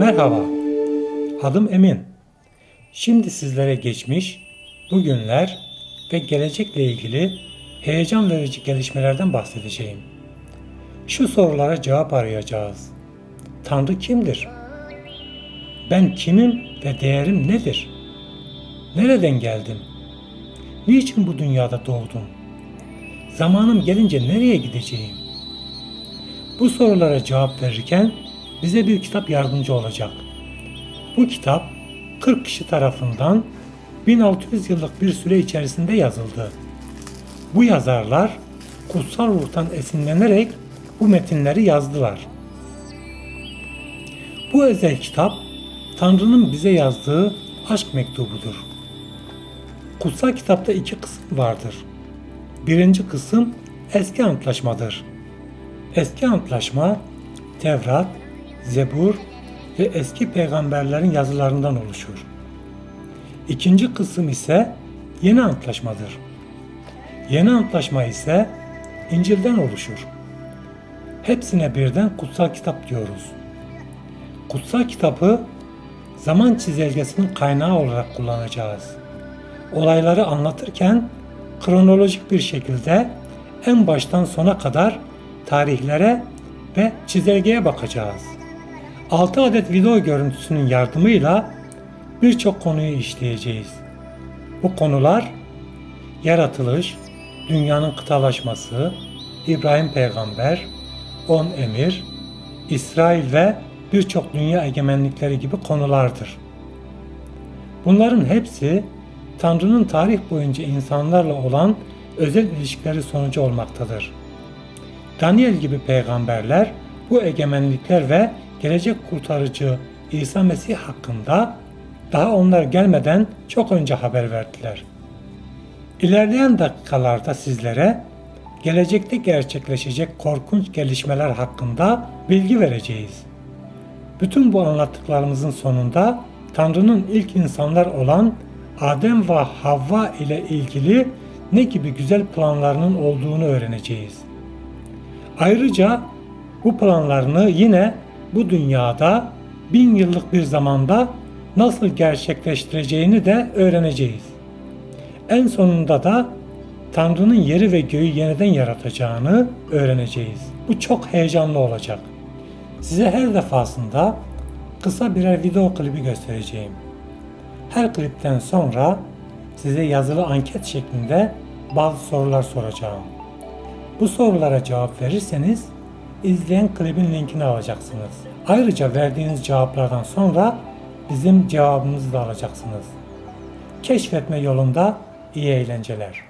Merhaba, adım Emin. Şimdi sizlere geçmiş, bugünler ve gelecekle ilgili heyecan verici gelişmelerden bahsedeceğim. Şu sorulara cevap arayacağız. Tanrı kimdir? Ben kimim ve değerim nedir? Nereden geldim? Niçin bu dünyada doğdum? Zamanım gelince nereye gideceğim? Bu sorulara cevap verirken bize bir kitap yardımcı olacak. Bu kitap 40 kişi tarafından 1600 yıllık bir süre içerisinde yazıldı. Bu yazarlar kutsal ruhtan esinlenerek bu metinleri yazdılar. Bu özel kitap Tanrı'nın bize yazdığı aşk mektubudur. Kutsal kitapta iki kısım vardır. Birinci kısım eski antlaşmadır. Eski antlaşma Tevrat, Zebur ve eski peygamberlerin yazılarından oluşur. İkinci kısım ise yeni antlaşmadır. Yeni antlaşma ise İncil'den oluşur. Hepsine birden kutsal kitap diyoruz. Kutsal kitabı zaman çizelgesinin kaynağı olarak kullanacağız. Olayları anlatırken kronolojik bir şekilde en baştan sona kadar tarihlere ve çizelgeye bakacağız. 6 adet video görüntüsünün yardımıyla birçok konuyu işleyeceğiz. Bu konular yaratılış, dünyanın kıtalaşması, İbrahim peygamber, 10 emir, İsrail ve birçok dünya egemenlikleri gibi konulardır. Bunların hepsi Tanrı'nın tarih boyunca insanlarla olan özel ilişkileri sonucu olmaktadır. Daniel gibi peygamberler bu egemenlikler ve gelecek kurtarıcı İsa Mesih hakkında daha onlar gelmeden çok önce haber verdiler. İlerleyen dakikalarda sizlere gelecekte gerçekleşecek korkunç gelişmeler hakkında bilgi vereceğiz. Bütün bu anlattıklarımızın sonunda Tanrı'nın ilk insanlar olan Adem ve Havva ile ilgili ne gibi güzel planlarının olduğunu öğreneceğiz. Ayrıca bu planlarını yine bu dünyada bin yıllık bir zamanda nasıl gerçekleştireceğini de öğreneceğiz. En sonunda da Tanrı'nın yeri ve göğü yeniden yaratacağını öğreneceğiz. Bu çok heyecanlı olacak. Size her defasında kısa birer video klibi göstereceğim. Her klipten sonra size yazılı anket şeklinde bazı sorular soracağım. Bu sorulara cevap verirseniz izleyen klibin linkini alacaksınız. Ayrıca verdiğiniz cevaplardan sonra bizim cevabımızı da alacaksınız. Keşfetme yolunda iyi eğlenceler.